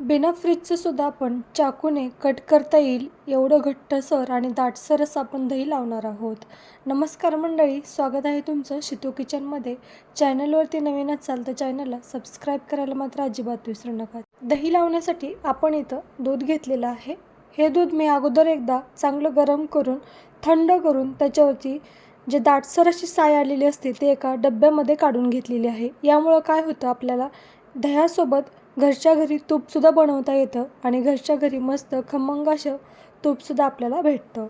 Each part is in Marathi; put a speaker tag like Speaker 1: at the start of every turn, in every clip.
Speaker 1: बिना फ्रीजचं सुद्धा आपण चाकूने कट करता येईल एवढं घट्टसर आणि दाटसर आपण दही लावणार आहोत. नमस्कार मंडळी स्वागत आहे तुमचं शितू किचनमध्ये. चॅनलवरती नवीन असाल तर चॅनलला सबस्क्राईब करायला मात्र अजिबात विसरू नका. दही लावण्यासाठी आपण इथं दूध घेतलेलं आहे. हे दूध मी अगोदर एकदा चांगलं गरम करून थंड करून त्याच्यावरती जे दाटसर अशी साय आलेली असते ते एका डब्यामध्ये काढून घेतलेली आहे. यामुळं काय होतं आपल्याला दह्यासोबत घरच्या घरी तूपसुद्धा बनवता येतं आणि घरच्या घरी मस्त खमंग असं तूपसुद्धा आपल्याला भेटतं.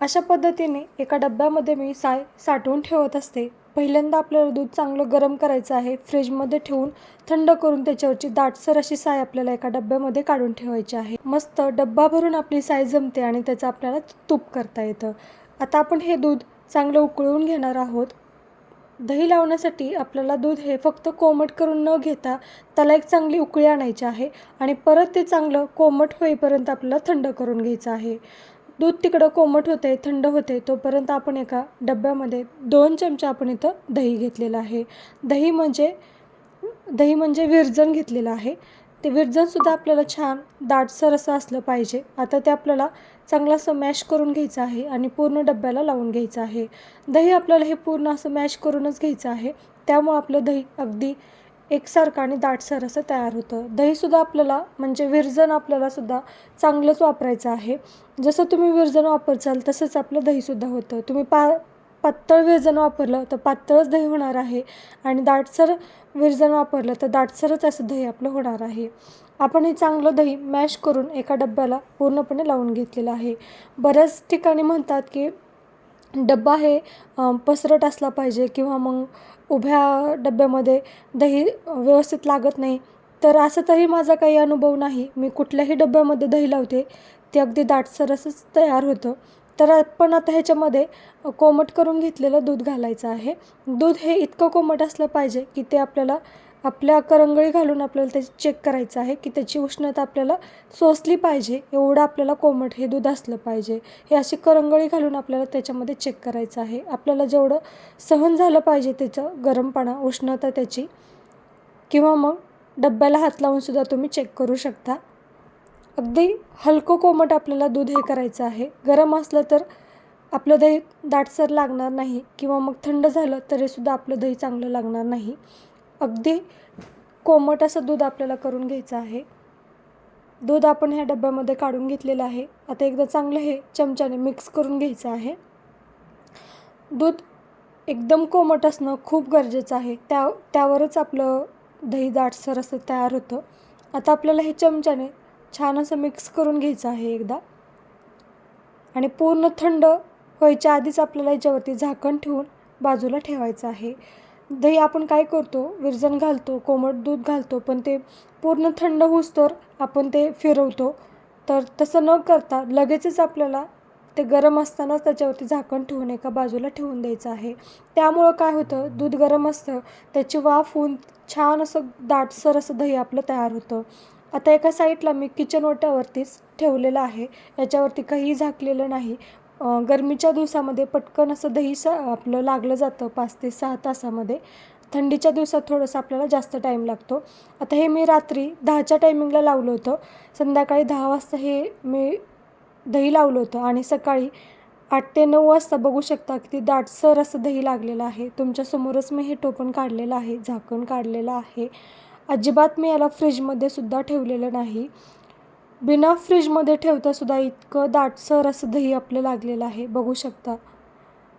Speaker 1: अशा पद्धतीने एका डब्यामध्ये मी साय साठवून ठेवत असते. पहिल्यांदा आपल्याला दूध चांगलं गरम करायचं आहे. फ्रीजमध्ये ठेवून थंड करून त्याच्यावरची दाटसर अशी साय आपल्याला एका डब्यामध्ये काढून ठेवायची आहे. मस्त डब्बा भरून आपली साय जमते आणि त्याचं आपल्याला तूप करता येतं. आता आपण हे दूध चांगलं उकळून घेणार आहोत. दही लावण्यासाठी आपल्याला दूध हे फक्त कोमट करून न घेता त्याला एक चांगली उकळी आणायची आहे आणि परत ते चांगलं कोमट होईपर्यंत आपल्याला थंड करून घ्यायचं आहे. दूध तिकडं कोमट होते थंड होते तोपर्यंत आपण एका डब्यामध्ये दोन चमचा आपण इथं दही घेतलेलं आहे. दही म्हणजे दही म्हणजे विरजण घेतलेलं आहे. ते विरजनसुद्धा आपल्याला छान दाटसर असं असलं पाहिजे. आता ते आपल्याला चांगलं असं मॅश करून घ्यायचं आहे आणि पूर्ण डब्याला लावून घ्यायचं आहे. दही आपल्याला हे पूर्ण असं मॅश करूनच घ्यायचं आहे. त्यामुळं आपलं दही अगदी एकसारखं आणि दाटसर असं तयार होतं. दहीसुद्धा आपल्याला म्हणजे विरजन आपल्याला सुद्धा चांगलंच वापरायचं आहे. जसं तुम्ही विरजन वापरचाल तसंच आपलं दहीसुद्धा होतं. तुम्ही पा पातळ विरजण वापरलं तर पातळच दही होणार आहे. आणि दाटसर विरजण वापरलं तर दाटसरच असं दही आपलं होणार आहे. आपण हे चांगलं दही मॅश करून एका डब्याला पूर्णपणे लावून घेतलेलं आहे. बऱ्याच ठिकाणी म्हणतात की डब्बा हे पसरट असला पाहिजे किंवा मग उभ्या डब्यामध्ये दही व्यवस्थित लागत नाही. तर असं तरी माझा काही अनुभव नाही. मी कुठल्याही डब्यामध्ये दही लावते ते अगदी दाटसर असंच तयार होतं. तर आपण आता ह्याच्यामध्ये कोमट करून घेतलेलं दूध घालायचं आहे. दूध हे इतकं कोमट असलं पाहिजे की ते आपल्याला आपल्या करंगळी घालून आपल्याला ते चेक करायचं आहे की त्याची उष्णता आपल्याला सोसली पाहिजे एवढं आपल्याला कोमट हे दूध असलं पाहिजे. हे अशी करंगळी घालून आपल्याला त्याच्यामध्ये चेक करायचं आहे. आपल्याला जेवढं सहन झालं पाहिजे त्याचं गरमपणा उष्णता त्याची किंवा मग डब्याला हात लावूनसुद्धा तुम्ही चेक करू शकता. अगदी हलकं कोमट आपल्याला दूध हे करायचं आहे. गरम असलं तर आपलं दही दाटसर लागणार नाही किंवा मग थंड झालं तरीसुद्धा आपलं दही चांगलं लागणार नाही. अगदी कोमट असं दूध आपल्याला करून घ्यायचं आहे. दूध आपण ह्या डब्यामध्ये काढून घेतलेलं आहे. आता एकदा चांगलं हे चमच्याने मिक्स करून घ्यायचं आहे. दूध एकदम कोमट असणं खूप गरजेचं आहे. त्या त्यावरच आपलं दही दाटसर असं तयार होतं. आता आपल्याला हे चमच्याने छान असं मिक्स करून घ्यायचं आहे एकदा. आणि पूर्ण थंड व्हायच्या आधीच आपल्याला याच्यावरती झाकण ठेवून बाजूला ठेवायचं आहे. दही आपण काय करतो? विरजण घालतो कोमट दूध घालतो पण ते पूर्ण थंड होऊस्तोवर आपण ते फिरवतो. तर तसं न करता लगेचच आपल्याला ते गरम असतानाच त्याच्यावरती झाकण ठेवून एका बाजूला ठेवून द्यायचं आहे. त्यामुळं काय होतं? दूध गरम असतं त्याची वाफ होऊन छान असं दाटसर असं दही आपलं तयार होतं. आता एका साईडला मी किचन ओट्यावरतीच ठेवलेलं आहे. याच्यावरती काहीही झाकलेलं नाही. गरमीच्या दिवसामध्ये पटकन असं दही स आपलं लागलं जातं पाच ते सहा तासामध्ये. थंडीच्या दिवसात थोडंसं आपल्याला जास्त टाईम लागतो. आता हे मी रात्री दहाच्या टायमिंगला लावलं होतं. संध्याकाळी दहा वाजता हे मी दही लावलं होतं. आणि सकाळी आठ ते नऊ वाजता बघू शकता किती दाटसर असं दही लागलेलं आहे. तुमच्यासमोरच मी हे टोपण काढलेलं आहे. झाकण काढलेलं आहे. अजिबात मी याला फ्रीजमध्ये सुद्धा ठेवलेलं नाही. बिना फ्रीजमध्ये ठेवतासुद्धा इतकं दाटसर असं दही आपलं लागलेलं आहे. बघू शकता.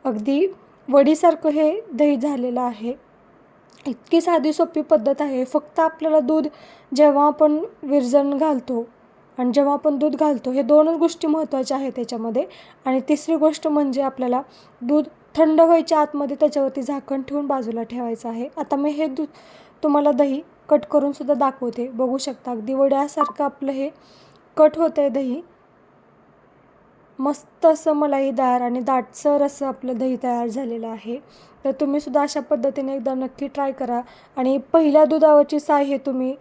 Speaker 1: अगदी वडीसारखं हे दही झालेलं आहे. इतकी साधी सोपी पद्धत आहे. फक्त आपल्याला दूध जेव्हा आपण विरजण घालतो आणि जेव्हा आपण दूध घालतो हे दोनच गोष्टी महत्त्वाच्या आहेत त्याच्यामध्ये. आणि तिसरी गोष्ट म्हणजे आपल्याला दूध थंड व्हायच्या आतमध्ये त्याच्यावरती झाकण ठेवून बाजूला ठेवायचं आहे. आता मी हे दूध तुम्हाला दही कट करूनसुद्धा दाखवते. बघू शकता अगदी वड्यासारखं आपलं हे कट होतं आहे दही. मस्त असं मलाईदार आणि दाटसर असं आपलं दही तयार झालेलं आहे. तर तुम्हीसुद्धा अशा पद्धतीने एकदा नक्की ट्राय करा. आणि पहिल्या दुधावरची साय हे तुम्ही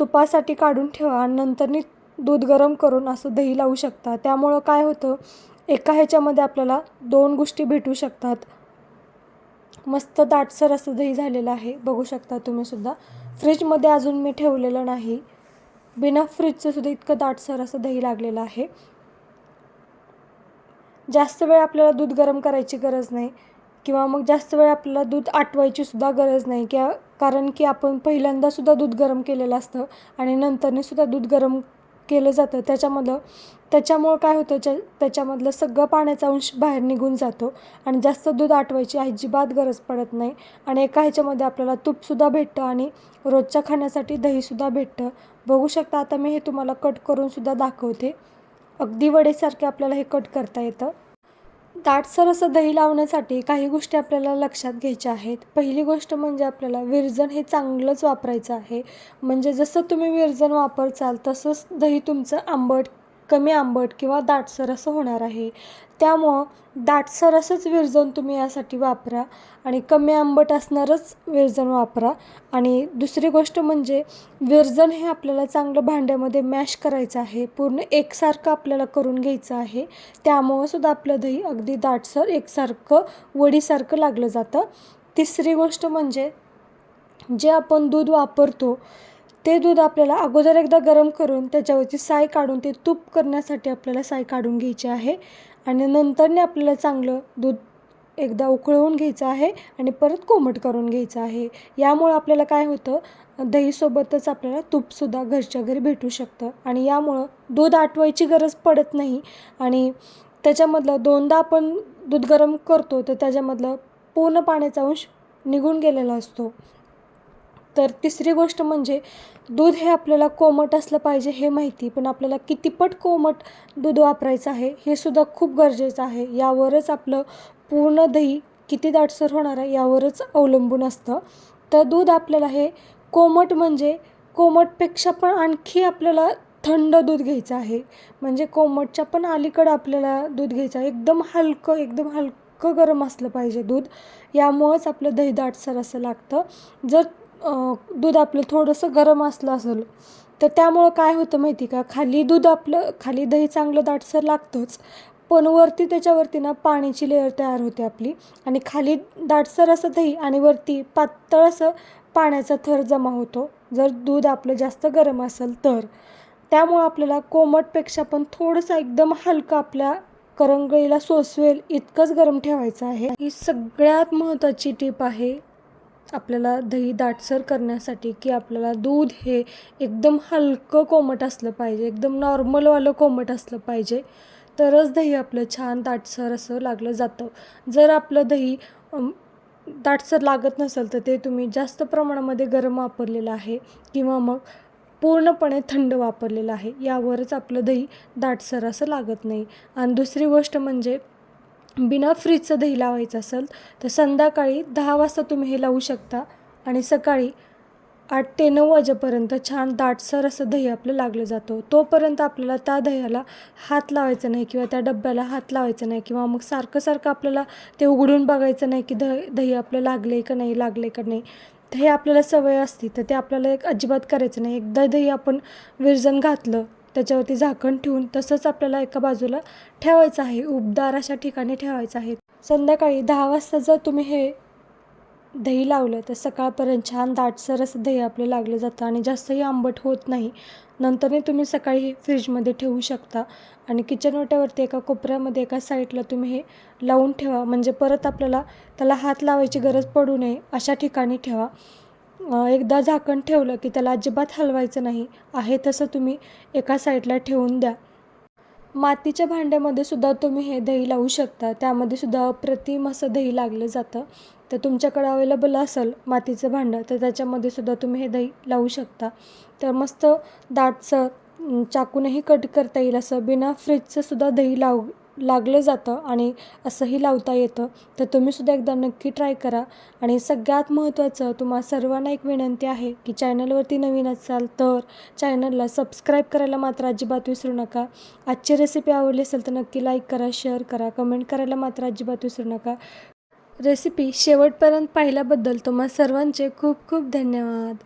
Speaker 1: तुपासाठी काढून ठेवा आणि नंतरनी दूध गरम करून असं दही लावू शकता. त्यामुळं काय होतं एका ह्याच्यामध्ये आपल्याला दोन गोष्टी भेटू शकतात. मस्त दाटसर असं दही झालेलं आहे. बघू शकता तुम्हीसुद्धा फ्रीजमध्ये अजून मी ठेवलेलं नाही. बिना फ्रीजचं सुद्धा इतकं दाटसर असं दही लागलेलं आहे. जास्त वेळ आपल्याला दूध गरम करायची गरज नाही किंवा मग जास्त वेळ आपल्याला दूध आटवायची सुद्धा गरज नाही किंवा कारण की आपण पहिल्यांदासुद्धा दूध गरम केलेलं असतं आणि नंतरने सुद्धा दूध गरम केलं जातं. त्याच्यामधलं त्याच्यामुळं काय होतं त्या त्याच्यामधलं सगळं पाण्याचा अंश बाहेर निघून जातो आणि जास्त दूध आटवायची अजिबात गरज पडत नाही आणि एका ह्याच्यामध्ये आपल्याला तूपसुद्धा भेटतं आणि रोजच्या खाण्यासाठी दहीसुद्धा भेटतं. बघू शकता आता मी हे तुम्हाला कट करूनसुद्धा दाखवते. अगदी वडेसारखे आपल्याला हे कट करता येतं. दाटसर असं दही लावण्यासाठी काही गोष्टी आपल्याला लक्षात घ्यायच्या आहेत. पहिली गोष्ट म्हणजे आपल्याला विरजण हे चांगलंच वापरायचं आहे. म्हणजे जसं तुम्ही विरजण वापरचाल तसंच दही तुमचं आंबट कमी आंबट किंवा दाटसर असं होणार आहे. त्यामुळं दाटसर असंच विरजन तुम्ही यासाठी वापरा आणि कमी आंबट असणारच विरजन वापरा. आणि दुसरी गोष्ट म्हणजे विरजन हे आपल्याला चांगलं भांड्यामध्ये मॅश करायचं आहे. पूर्ण एकसारखं आपल्याला करून घ्यायचं आहे. त्यामुळं सुद्धा आपलं दही अगदी दाटसर एकसारखं वडीसारखं लागलं जातं. तिसरी गोष्ट म्हणजे जे आपण दूध वापरतो ते दूध आपल्याला अगोदर एकदा गरम करून त्याच्यावरची साय काढून ते तूप करण्यासाठी आपल्याला साय काढून घ्यायची आहे. आणि नंतरने आपल्याला चांगलं दूध एकदा उकळवून घ्यायचं आहे आणि परत कोमट करून घ्यायचं आहे. यामुळं आपल्याला काय होतं? दहीसोबतच आपल्याला तूपसुद्धा घरच्या घरी भेटू शकतं. आणि यामुळं दूध आटवायची गरज पडत नाही. आणि त्याच्यामधलं दोनदा आपण दूध गरम करतो तर त्याच्यामधलं पूर्ण पाण्याचा अंश निघून गेलेला असतो. तर तिसरी गोष्ट म्हणजे दूध हे आपल्याला कोमट असलं पाहिजे हे माहिती पण आपल्याला कितीपट कोमट दूध वापरायचं आहे हे सुद्धा खूप गरजेचं आहे. यावरच आपलं पूर्ण दही किती दाटसर होणार आहे यावरच अवलंबून असतं. तर दूध आपल्याला हे कोमट म्हणजे कोमटपेक्षा पण आणखी आपल्याला थंड दूध घ्यायचं आहे. म्हणजे कोमटच्या पण अलीकडं आपल्याला दूध घ्यायचं आहे. एकदम हलकं एकदम हलकं गरम असलं पाहिजे दूध. यामुळंच आपलं दही दाटसर असं लागतं. जर दूध आपलं थोडंसं गरम असलं असेल तर त्यामुळं काय होतं माहिती का? खाली दूध आपलं खाली दही चांगलं दाटसर लागतंच पण वरती त्याच्यावरती ना पाण्याची लेअर तयार होते आपली. आणि खाली दाटसर असं दही आणि वरती पातळ असं पाण्याचा थर जमा होतो. जर दूध आपलं जास्त गरम असेल तर. त्यामुळं आपल्याला कोमटपेक्षा पण थोडंसं एकदम हलकं आपल्या करंगळीला सोसवेल इतकंच गरम ठेवायचं आहे. ही सगळ्यात महत्त्वाची टीप आहे. आपल्याला दही दाटसर करण्यासाठी की आपल्याला दूध हे एकदम हलकं कोमट असलं पाहिजे एकदम नॉर्मलवालं कोमट असलं पाहिजे. तरच दही आपलं छान दाटसर असं लागलं जातं. जर आपलं दही दाटसर लागत नसेल तर ते तुम्ही जास्त प्रमाणामध्ये गरम वापरलेलं आहे किंवा मग पूर्णपणे थंड वापरलेलं आहे. यावरच आपलं दही दाटसर असं लागत नाही. आणि दुसरी गोष्ट म्हणजे बिना फ्रीजचं दही लावायचं असेल तर संध्याकाळी दहा वाजता तुम्ही हे लावू शकता. आणि सकाळी आठ ते नऊ वाजेपर्यंत छान दाटसर असं दही आपलं लागलं जातो. तोपर्यंत आपल्याला त्या दह्याला हात लावायचा नाही किंवा त्या डब्याला हात लावायचा नाही किंवा मग सारखं सारखं आपल्याला ते उघडून बघायचं नाही की द दही आपलं लागले का नाही लागले का नाही. तर हे आपल्याला सवय असते तर ते आपल्याला एक अजिबात करायचं नाही. एकदा दही आपण विरजन घातलं त्याच्यावरती झाकण ठेवून तसंच आपल्याला एका बाजूला ठेवायचं आहे. उबदार अशा ठिकाणी ठेवायचं आहे. संध्याकाळी दहा वाजता जर तुम्ही हे दही लावलं तर सकाळपर्यंत छान दाटसर असं दही आपलं लागलं जातं आणि जास्तही आंबट होत नाही. नंतरही तुम्ही सकाळी हे फ्रीजमध्ये ठेवू शकता आणि किचन ओट्यावरती एका कोपऱ्यामध्ये एका साईडला तुम्ही हे लावून ठेवा. म्हणजे परत आपल्याला त्याला हात लावायची गरज पडू नये अशा ठिकाणी ठेवा. एकदा झाकण ठेवलं की त्याला अजिबात हलवायचं नाही. आहे तसं तुम्ही एका साईडला ठेवून द्या. मातीच्या भांड्यामध्ये सुद्धा तुम्ही हे दही लावू शकता. त्यामध्ये सुद्धा अप्रतिम असं दही लागलं जातं. तर तुमच्याकडं अवेलेबल असेल मातीचं भांडं तर त्याच्यामध्ये सुद्धा तुम्ही हे दही लावू शकता. तर मस्त दाटचं चाकूनही कट करता येईल असं बिना फ्रीजचं सुद्धा दही लाव लागलं जातं आणि असंही लावता येतं तर तुम्हीसुद्धा एकदा नक्की ट्राय करा. आणि सगळ्यात महत्त्वाचं तुम्हा सर्वांना एक विनंती आहे की चॅनलवरती नवीन असाल तर चॅनलला सबस्क्राईब करायला मात्र अजिबात विसरू नका. आजची रेसिपी आवडली असेल तर नक्की लाईक करा शेअर करा कमेंट करायला मात्र अजिबात विसरू नका. रेसिपी शेवटपर्यंत पाहिल्याबद्दल तुम्हा सर्वांचे खूप खूप धन्यवाद.